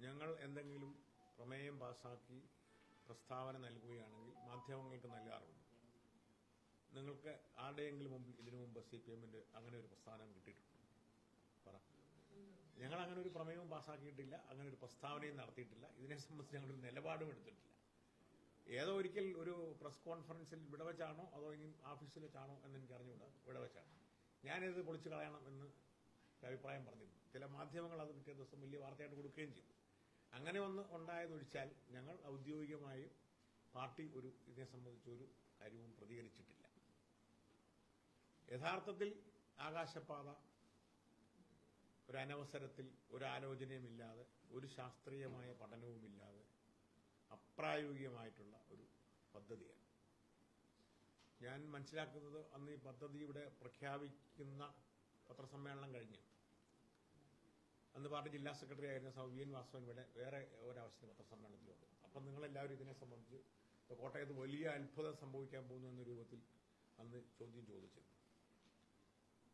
ഞങ്ങൾ എന്തെങ്കിലും പ്രമേയം പാസാക്കി പ്രസ്താവന നൽകുകയാണെങ്കിൽ മാധ്യമങ്ങൾക്ക് നൽകാറുണ്ട്. നിങ്ങൾക്ക് ആരുടെയെങ്കിലും മുമ്പിൽ ഇതിനു മുമ്പ് സി പി എമ്മിന്റെ അങ്ങനെ ഒരു പ്രസ്ഥാനം കിട്ടിയിട്ടുണ്ട്. പറ. ഞങ്ങൾ അങ്ങനെ ഒരു പ്രമേയവും പാസ്സാക്കിയിട്ടില്ല അങ്ങനെ ഒരു പ്രസ്താവനയും നടത്തിയിട്ടില്ല. ഇതിനെ സംബന്ധിച്ച് ഞങ്ങളൊരു നിലപാടും എടുത്തിട്ടില്ല. ഏതോ ഒരിക്കൽ ഒരു പ്രസ് കോൺഫറൻസിൽ ഇവിടെ വെച്ചാണോ അതോ ഇനി ഓഫീസിൽ വെച്ചാണോ എന്ന് എനിക്ക് അറിഞ്ഞുകൂടാ ഇവിടെ വെച്ചാണ് ഞാനിത് പൊളിച്ചു കളയണം എന്ന് അഭിപ്രായം പറഞ്ഞിരുന്നു. ചില മാധ്യമങ്ങൾ അത് പിറ്റേ ദിവസം വലിയ വാർത്തയായിട്ട് കൊടുക്കുകയും ചെയ്തു. അങ്ങനെ ഒന്ന് ഉണ്ടായതൊഴിച്ചാൽ ഞങ്ങൾ ഔദ്യോഗികമായും പാർട്ടി ഒരു ഇതിനെ സംബന്ധിച്ച് ഒരു കാര്യവും പ്രതികരിച്ചിട്ടില്ല. യഥാർത്ഥത്തിൽ ആകാശപാത ഒരനവസരത്തിൽ ഒരാലോചനയുമില്ലാതെ ഒരു ശാസ്ത്രീയമായ പഠനവുമില്ലാതെ അപ്രായോഗികമായിട്ടുള്ള ഒരു പദ്ധതിയാണ്. ഞാൻ മനസ്സിലാക്കുന്നത് അന്ന് ഈ പദ്ധതി ഇവിടെ പ്രഖ്യാപിക്കുന്ന പത്രസമ്മേളനം കഴിഞ്ഞ്. അന്ന് പാർട്ടി ജില്ലാ സെക്രട്ടറി ആയിരുന്ന സൗ വി എൻ വാസവൻ ഇവിടെ വേറെ ഒരാവശ്യത്തിന് പത്രസമ്മേളനത്തിലുണ്ട് അപ്പം നിങ്ങളെല്ലാവരും ഇതിനെ സംബന്ധിച്ച് കോട്ടയത്ത് വലിയ അത്ഭുതം സംഭവിക്കാൻ പോകുന്നു എന്ന രൂപത്തിൽ അന്ന് ചോദ്യം ചോദിച്ചിരുന്നു.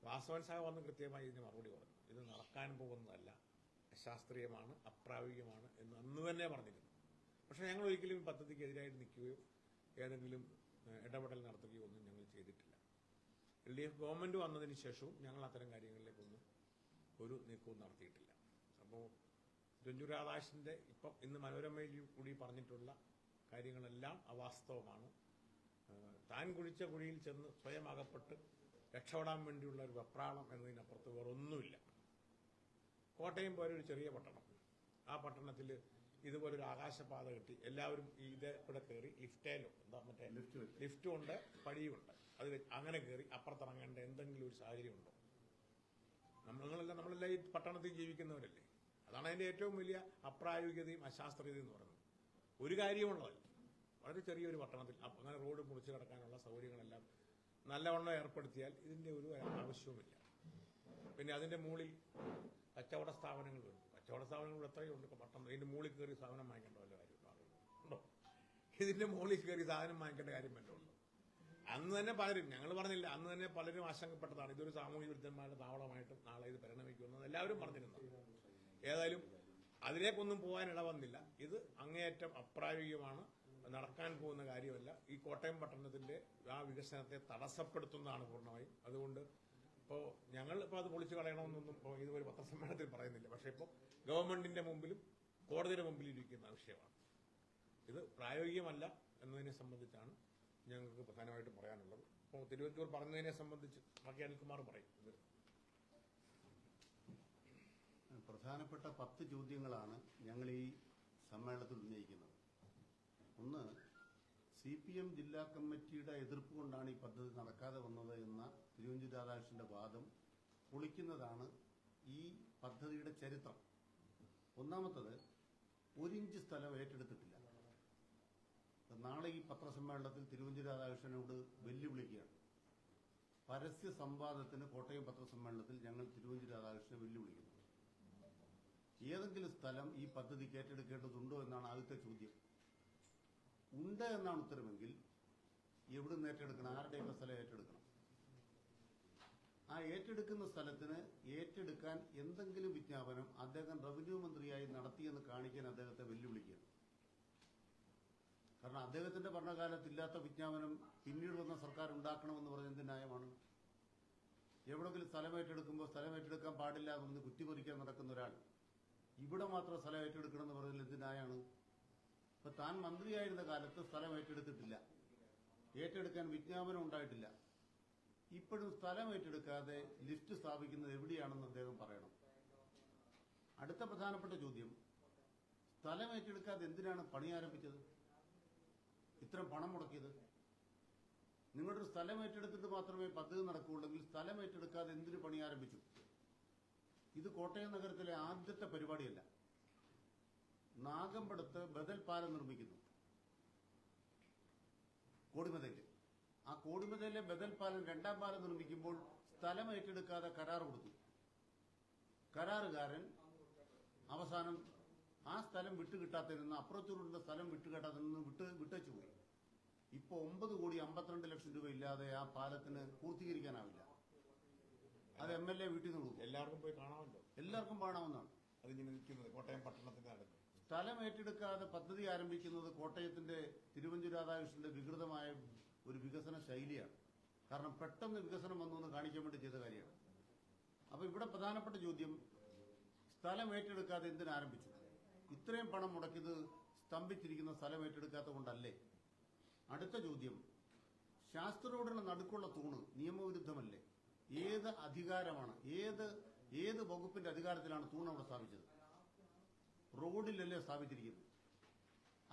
വാസവൻ സാഹ വന്ന് കൃത്യമായി ഇതിന് മറുപടി പറഞ്ഞു. ഇത് നടക്കാൻ പോകുന്നതല്ല അശാസ്ത്രീയമാണ് അപ്രായോഗികമാണ് എന്ന് അന്ന് തന്നെ പറഞ്ഞിരുന്നു. പക്ഷേ ഞങ്ങൾ ഒരിക്കലും ഈ പദ്ധതിക്ക് എതിരായിട്ട് നിൽക്കുകയോ ഏതെങ്കിലും ഇടപെടൽ നടത്തുകയോ ഒന്നും ഞങ്ങൾ ചെയ്തിട്ടില്ല. എൽ ഡി എഫ് ഗവൺമെന്റ് വന്നതിന് ശേഷവും ഞങ്ങൾ അത്തരം കാര്യങ്ങളിലേക്കൊന്നും ഒരു നീക്കവും നടത്തിയിട്ടില്ല. അപ്പോൾ രഞ്ജു രാധാകൃഷ്ണന്റെ ഇപ്പം ഇന്ന് മനോരമയിൽ കൂടി പറഞ്ഞിട്ടുള്ള കാര്യങ്ങളെല്ലാം അവാസ്തവമാണ്. താൻ കുഴിച്ച കുഴിയിൽ ചെന്ന് സ്വയം അകപ്പെട്ട് രക്ഷപ്പെടാൻ വേണ്ടിയുള്ള ഒരു വെപ്രാളം എന്നതിനപ്പുറത്ത് വേറൊന്നുമില്ല. കോട്ടയം പോലെ ഒരു ചെറിയ പട്ടണം. ആ പട്ടണത്തിൽ ഇതുപോലൊരു ആകാശപാത കിട്ടി എല്ലാവരും ഇതേ കൂടെ കയറി ലിഫ്റ്റേലോ എന്താ മറ്റേ ലിഫ്റ്റ് ഉണ്ട് പടിയുമുണ്ട് അത് അങ്ങനെ കയറി അപ്പുറത്തിറങ്ങേണ്ട എന്തെങ്കിലും ഒരു സാഹചര്യം ഉണ്ടോ നമ്മളെല്ലാം നമ്മളെല്ലാം ഈ പട്ടണത്തിൽ ജീവിക്കുന്നവരല്ലേ. അതാണ് അതിന്റെ ഏറ്റവും വലിയ അപ്രായോഗികതയും അശാസ്ത്രീയതയും എന്ന് പറയുന്നത്. ഒരു കാര്യമുള്ളതല്ല. വളരെ ചെറിയൊരു പട്ടണത്തിൽ അങ്ങനെ റോഡ് മുറിച്ചു കിടക്കാനുള്ള സൗകര്യങ്ങളെല്ലാം നല്ലവണ്ണം ഏർപ്പെടുത്തിയാൽ ഇതിന്റെ ഒരു ആവശ്യവുമില്ല. പിന്നെ അതിന്റെ മുകളിൽ കച്ചവട സ്ഥാപനങ്ങൾ വരും. കച്ചവട സ്ഥാപനങ്ങൾ എത്രയുണ്ട്? പട്ടണം ഇതിന്റെ മുകളിൽ കയറി സാധനം വാങ്ങിക്കേണ്ട വല്ല കാര്യമുണ്ടോ ഉണ്ടോ? ഇതിന്റെ മുകളിൽ കയറി സാധനം വാങ്ങിക്കേണ്ട കാര്യം വല്ലതും ഉണ്ടോ? അന്ന് തന്നെ പലരും ഞങ്ങൾ പറഞ്ഞില്ല അന്ന് തന്നെ പലരും ആശങ്കപ്പെട്ടതാണ്. ഇതൊരു സാമൂഹ്യ വിരുദ്ധന്മാരുടെ താവളമായിട്ട് നാളെ ഇത് പരിണമിക്കുമെന്ന് എല്ലാവരും പറഞ്ഞിരുന്നു. ഏതായാലും അതിലേക്കൊന്നും പോകാൻ ഇടവന്നില്ല. ഇത് അങ്ങേയറ്റം അപ്രായോഗികമാണ്. നടക്കാൻ പോകുന്ന കാര്യമല്ല. ഈ കോട്ടയം പട്ടണത്തിന്റെ ആ വികസനത്തെ തടസ്സപ്പെടുത്തുന്നതാണ് പൂർണമായും. അതുകൊണ്ട് ഇപ്പോൾ ഞങ്ങൾ ഇപ്പോൾ അത് പൊളിച്ചു കളയണമെന്നൊന്നും ഇപ്പോ ഇതുപോലെ പത്രസമ്മേളനത്തിൽ പറയുന്നില്ല. പക്ഷേ ഇപ്പോൾ ഗവൺമെന്റിന്റെ മുമ്പിലും കോടതിയുടെ മുമ്പിലും ഇരിക്കുന്ന വിഷയമാണ് ഇത് പ്രായോഗികമല്ല എന്നതിനെ സംബന്ധിച്ചാണ് ഞങ്ങൾക്ക് പ്രധാനമായിട്ടും പറയാനുള്ളത്. ഇപ്പോൾ തിരുവനന്തപുരം പറഞ്ഞതിനെ സംബന്ധിച്ച് ബാക്കി അനിൽകുമാർ പറയും. പ്രധാനപ്പെട്ട പത്ത് ചോദ്യങ്ങളാണ് ഞങ്ങൾ ഈ സമ്മേളനത്തിൽ ഉന്നയിക്കുന്നത്. ഒന്ന് സി പി എം ജില്ലാ കമ്മിറ്റിയുടെ എതിർപ്പ് കൊണ്ടാണ് ഈ പദ്ധതി നടക്കാതെ വന്നത് എന്ന തിരുവഞ്ചൂർ രാധാകൃഷ്ണന്റെ വാദം പൊളിക്കുന്നതാണ് ഈ പദ്ധതിയുടെ ചരിത്രം. ഒന്നാമത്തത് ഒരിഞ്ച് സ്ഥലം ഏറ്റെടുത്തിട്ടില്ല. നാളെ ഈ പത്രസമ്മേളനത്തിൽ തിരുവഞ്ചൂർ രാധാകൃഷ്ണനോട് വെല്ലുവിളിക്കുകയാണ്. പരസ്യ സംവാദത്തിന് കോട്ടയം പത്രസമ്മേളനത്തിൽ ഞങ്ങൾ തിരുവഞ്ചൂർ രാധാകൃഷ്ണനെ വെല്ലുവിളിക്കുന്നു. ഏതെങ്കിലും സ്ഥലം ഈ പദ്ധതിക്ക് ഏറ്റെടുക്കേണ്ടതുണ്ടോ എന്നാണ് ആദ്യത്തെ ചോദ്യം. ഉണ്ട് എന്നാണ് ഉത്തരമെങ്കിൽ എവിടുന്ന് ഏറ്റെടുക്കണം? ആരുടെയൊക്കെ സ്ഥലം ഏറ്റെടുക്കണം? ആ ഏറ്റെടുക്കുന്ന സ്ഥലത്തിന് ഏറ്റെടുക്കാൻ എന്തെങ്കിലും വിജ്ഞാപനം അദ്ദേഹം റവന്യൂ മന്ത്രിയായി നടത്തിയെന്ന് കാണിക്കാൻ അദ്ദേഹത്തെ വെല്ലുവിളിക്കുകയാണ്. കാരണം അദ്ദേഹത്തിന്റെ ഭരണകാലത്ത് ഇല്ലാത്ത വിജ്ഞാപനം പിന്നീട് വന്ന സർക്കാർ ഉണ്ടാക്കണമെന്ന് പറഞ്ഞ എന്ത് ന്യായമാണ്? എവിടെങ്കിലും സ്ഥലം ഏറ്റെടുക്കുമ്പോൾ സ്ഥലം ഏറ്റെടുക്കാൻ പാടില്ല എന്ന് കുറ്റിപറിക്കാൻ നടക്കുന്ന ഒരാൾ ഇവിടെ മാത്രം സ്ഥലം ഏറ്റെടുക്കണം എന്ന് പറഞ്ഞാൽ എന്ത് ന്യായമാണ്? ഇപ്പൊ താൻ മന്ത്രിയായിരുന്ന കാലത്ത് സ്ഥലം ഏറ്റെടുത്തിട്ടില്ല. ഏറ്റെടുക്കാൻ വിജ്ഞാപനം ഉണ്ടായിട്ടില്ല. ഇപ്പോഴും സ്ഥലം ഏറ്റെടുക്കാതെ ലിസ്റ്റ് സ്ഥാപിക്കുന്നത് എവിടെയാണെന്ന് അദ്ദേഹം പറയണം. അടുത്ത പ്രധാനപ്പെട്ട ചോദ്യം സ്ഥലം ഏറ്റെടുക്കാതെ എന്തിനാണ് പണി ആരംഭിച്ചത്? ഇത്രയും പണം മുടക്കിയത്? നിങ്ങളൊരു സ്ഥലം ഏറ്റെടുത്തിട്ട് മാത്രമേ പദ്ധതി നടക്കുകയുള്ളെങ്കിൽ സ്ഥലം ഏറ്റെടുക്കാതെ എന്തിനു പണി ആരംഭിച്ചു? ഇത് കോട്ടയം നഗരത്തിലെ ആദ്യത്തെ പരിപാടിയല്ല. നാഗമ്പടത്ത് ബദൽ പാലം നിർമ്മിക്കുന്നു. കോടിമതയിൽ. ആ കോടിമതയിലെ ബദൽ പാലം രണ്ടാം പാലം നിർമ്മിക്കുമ്പോൾ സ്ഥലം ഏറ്റെടുക്കാതെ കരാർ കൊടുത്തു. കരാറുകാരൻ അവസാനം ആ സ്ഥലം വിട്ടുകിട്ടാത്തിരുന്ന നിന്ന് അപ്പുറത്തൂരുള്ള സ്ഥലം വിട്ടുകിട്ടാത്തിരുന്ന് വിട്ട് വിട്ടച്ചു പോയി. ഇപ്പൊ ഒമ്പത് കോടി അമ്പത്തിരണ്ട് ലക്ഷം രൂപ ഇല്ലാതെ ആ പാലത്തിന് പൂർത്തീകരിക്കാനാവില്ല. അത് എം എൽ എ വീട്ടിൽ നിന്ന് കൊടുക്കും. എല്ലാവർക്കും പോയി കാണാമല്ലോ. എല്ലാവർക്കും കാണാവുന്നതാണ്. അതിങ്ങനെ നിൽക്കുന്നത് കോട്ടയം പട്ടണത്തിന്റെ അടുത്ത്. സ്ഥലം ഏറ്റെടുക്കാതെ പദ്ധതി ആരംഭിക്കുന്നത് കോട്ടയത്തിന്റെ തിരുവഞ്ചൂർ രാധാകൃഷ്ണന്റെ വികൃതമായ ഒരു വികസന ശൈലിയാണ്. കാരണം പെട്ടെന്ന് വികസനം വന്നു എന്ന് കാണിക്കാൻ വേണ്ടി ചെയ്ത കാര്യമാണ്. അപ്പൊ ഇവിടെ പ്രധാനപ്പെട്ട ചോദ്യം സ്ഥലം ഏറ്റെടുക്കാതെ എന്തിനാരംഭിച്ചു? ഇത്രയും പണം മുടക്കിയത് സ്തംഭിച്ചിരിക്കുന്ന സ്ഥലം ഏറ്റെടുക്കാത്ത കൊണ്ടല്ലേ? അടുത്ത ചോദ്യം. ശാസ്ത്ര റോഡിന് നടുക്കുള്ള തൂണ് നിയമവിരുദ്ധമല്ലേ? ഏത് അധികാരമാണ്? ഏത് ഏത് വകുപ്പിന്റെ അധികാരത്തിലാണ് തൂണ് അവിടെ സ്ഥാപിച്ചത്? റോഡിലല്ലേ സ്ഥാപിച്ചിരിക്കുന്നത്.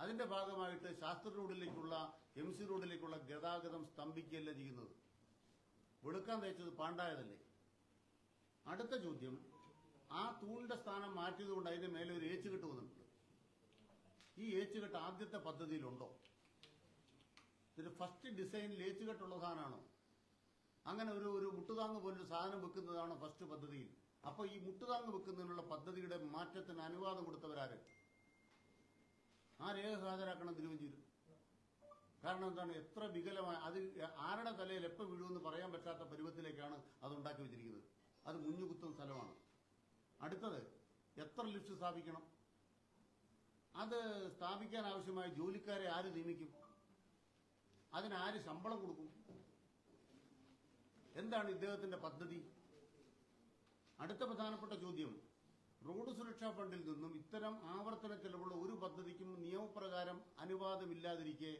അതിന്റെ ഭാഗമായിട്ട് ശാസ്ത്ര റോഡിലേക്കുള്ള എം സി റോഡിലേക്കുള്ള ഗതാഗതം സ്തംഭിക്കുകയല്ല ചെയ്യുന്നത്? വെളുക്കാൻ തേച്ചത് പാണ്ടായതല്ലേ? അടുത്ത ചോദ്യം. ആ തൂണിന്റെ സ്ഥാനം മാറ്റിയതുകൊണ്ട് അതിന്റെ മേലെ ഒരു ഏച്ചുകെട്ട് വന്നിട്ടുണ്ട്. ഈ ഏച്ചുകെട്ട് ആദ്യത്തെ പദ്ധതിയിലുണ്ടോ? ഇത് ഫസ്റ്റ് ഡിസൈനിൽ ഏച്ചുകെട്ടുള്ള സാധനമാണോ? അങ്ങനെ ഒരു ഒരു മുട്ടുതാങ്ങ് പോലൊരു സാധനം വെക്കുന്നതാണ് ഫസ്റ്റ് പദ്ധതിയിൽ? അപ്പൊ ഈ മുട്ടുതാങ്ങ് വെക്കുന്നതിനുള്ള പദ്ധതിയുടെ മാറ്റത്തിന് അനുവാദം കൊടുത്തവരാര്? ആ രേഖ ഹാജരാക്കണം തിരുവഞ്ചൂര്. കാരണം എന്താണ്? എത്ര വികലമായ അത് ആരുടെ തലയിൽ എപ്പോൾ വീഴുമെന്ന് പറയാൻ പറ്റാത്ത പരുവത്തിലേക്കാണ് അത് ഉണ്ടാക്കി വെച്ചിരിക്കുന്നത്. അത് മുഞ്ഞുകുത്തുന്ന സ്ഥലമാണ്. അടുത്തത് എത്ര ലിഫ്റ്റ് സ്ഥാപിക്കണം? അത് സ്ഥാപിക്കാൻ ആവശ്യമായ ജോലിക്കാരെ ആര് നിയമിക്കും? അതിനാര് ശമ്പളം കൊടുക്കും? എന്താണ് ഇദ്ദേഹത്തിന്റെ പദ്ധതി? അടുത്ത പ്രധാനപ്പെട്ട ചോദ്യം. റോഡ് സുരക്ഷാ ഫണ്ടിൽ നിന്നും ഇത്തരം ആവർത്തന ചെലവുള്ള ഒരു പദ്ധതിക്കും നിയമപ്രകാരം അനുവാദമില്ലാതിരിക്കെ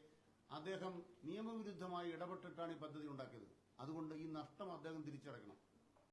അദ്ദേഹം നിയമവിരുദ്ധമായി ഇടപെട്ടിട്ടാണ് ഈ പദ്ധതി ഉണ്ടാക്കിയത്. അതുകൊണ്ട് ഈ നഷ്ടം അദ്ദേഹം തിരിച്ചടക്കണം